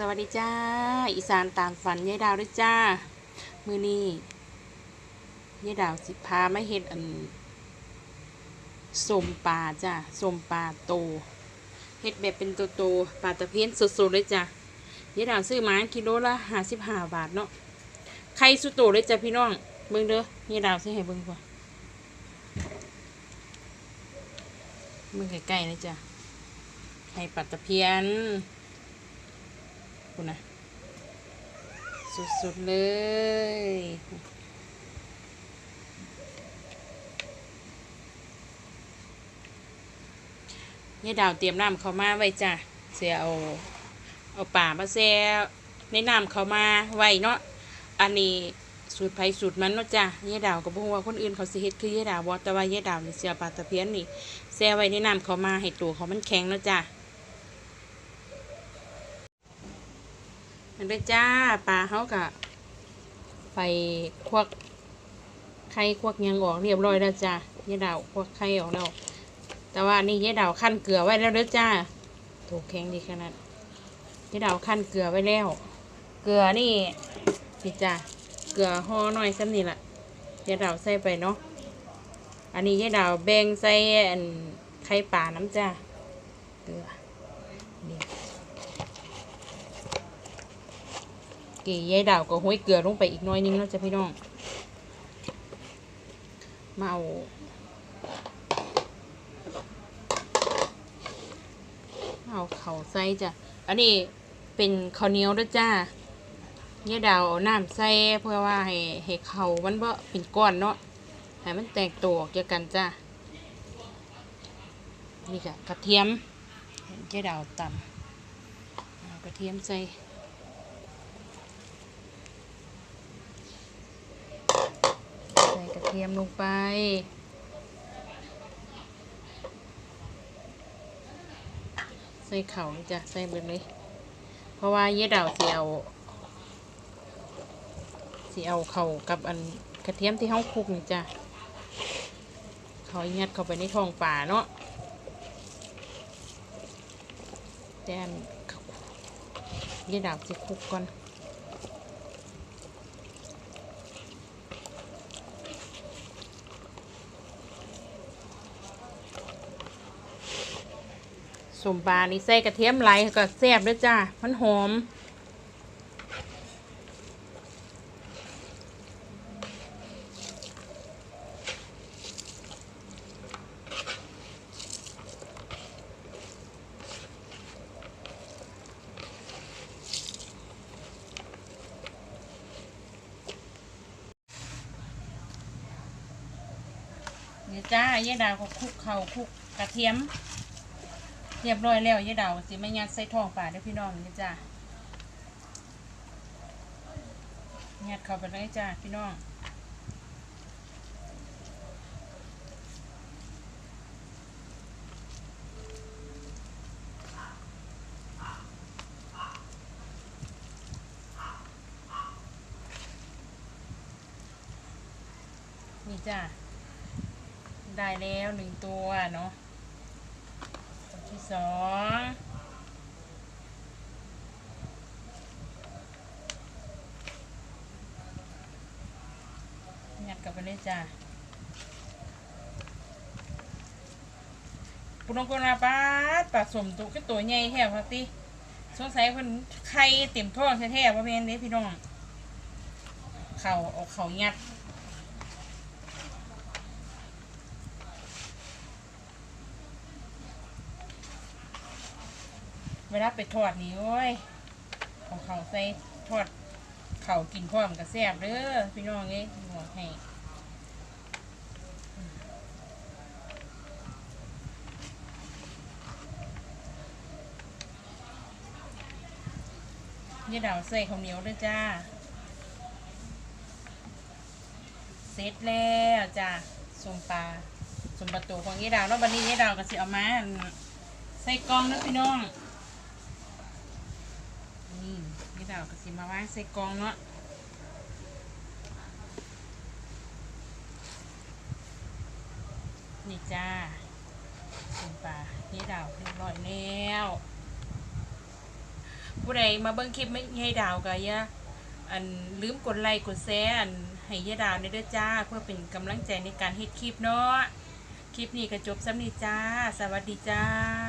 สวัสดีจ้า อีสานตามฝันยายดาวด้วยจ้า มือนี้ยายดาวสิพาไม่เห็ดอันสมปลาจ้าสมปลาโตเห็ดแบบเป็นโตโตปลาตะเพียนสดๆเลยจ้ายายดาวซื้อมากิโลละห้าสิบห้าบาทเนาะไข่สุดโตเลยจ้าพี่น้องเบิ่งเด้อยายดาวซื้อให้เบิ่งก่อนเบิ่งใกล้ๆเลยจ้าไข่ปลาตะเพียน คุณนะสุดๆเลยนี่ดาวเตรียมน้ำเขามาไว้จ้ะเสียเอาเอาป่ามาแซ่ในน้ำเขามาไว้เนาะอันนี้สูตรไผสูตรมันเนาะจ้ะยายดาวก็บอกว่าคนอื่นเขาสิเฮ็ดคือยายดาวบ่แต่ว่ายายดาวนี่เสียปลาตะเพียนนี่แซ่ไว้ในน้ำเขามาให้ตัวเขามันแข็งเนาะจ้ะ มันได้จ้าปลาเขากะไปควักไข่ควักยังออกเรียบร้อยแล้วจ้ายายดาวควักไข่ออกแล้วแต่ว่านี่ยายดาวขั้นเกลือไว้แล้วเด้อจ้าถูกแข็งดีขนาดยายดาวขั้นเกลือไว้แล้ว เกลือนี่นี่จ้าเกลือห่อหน่อยซ้ำนี่ละยายดาวใส่ไปเนาะอันนี้ยายดาวแบ่งใส่ไข่ปลาน้ำจ้าเกลือนี่ กี่ยายดาวก็ห้อยเกลือลงไปอีกน้อยนึงแล้วจ้ะพี่น้อง มาเอาเอาเข่าใส่จ้ะ อันนี้เป็นข้าวเหนียวด้วยจ้ายายดาวเอาน้ำใส่เพื่อว่าให้ให้เข่ามันบ่เป็นก้อนเนาะ ให้มันแตกตัวออกจากกันจ้ะนี่ค่ะกระเทียมยายดาวตำกระเทียมใส่ ใส่กระเทียมลงไป ใส่เข่าจ้ะใส่เบิดเลย เพราะว่าเยดาวสีเอาสีเอาเข่ากับอันกระเทียมที่ห้องคุกนี่จ้ะเขายัดเข้าไปในท้องป่าเนาะแต่อันเยดาวสิคุกก่อน สมปลานี่ใส่กระเทียมไหลก็แซ่บด้วยจ้ามันหอมนี่จ้ายายดาวก็คลุกเข่าคลุกกระเทียม เรียบร้อยแล้วยายดาวสิไม่ยัดใส่ท้องป่าเด้อพี่น้องนี่จ้ายัดเข้าไปเลยจ้าพี่น้องนี่จ้าได้แล้วหนึ่งตัวเนาะ ที่สองยัดกลับไปเลยจ้าปุณงกุลาปาดปลาสมตัวก็ตัวใหญ่แท้พักติสงสัยเพิ่นไข่เต็มท้องแท้ๆว่าแม่นเด้พี่น้อง เข่าเอาเข่ายัด วลาไปทอดนี่โอ้ยของเขาใส่ทอดเขากินพร้อมกับแซ่บเด้อพี่น้องเอ้ยหัวให้ยี่ดาวใส่ข้าวเหนียวด้วยจ้า เสร็จแล้วจ้าสมปลาสมปลาตูของยี่ดาวแล้วบันนี้ยี่ดาวก็สิเอามาใส่กล่องนะพี่น้อง นี่ นี่ดาวก็สิมาวางใส่กองเนาะนี่จ้าเป็นปลานี่ดาวเรียบร้อยแล้วผู้ใดมาเบิ่งคลิปไม่ให้ดาวก็อย่าอันลืมกดไลค์กดแชร์อันให้ยาดาวในเด้อจ้า เพื่อเป็นกำลังใจในการเฮ็ดคลิปเนาะคลิปนี้ก็จบสำนีจ้า สวัสดีจ้า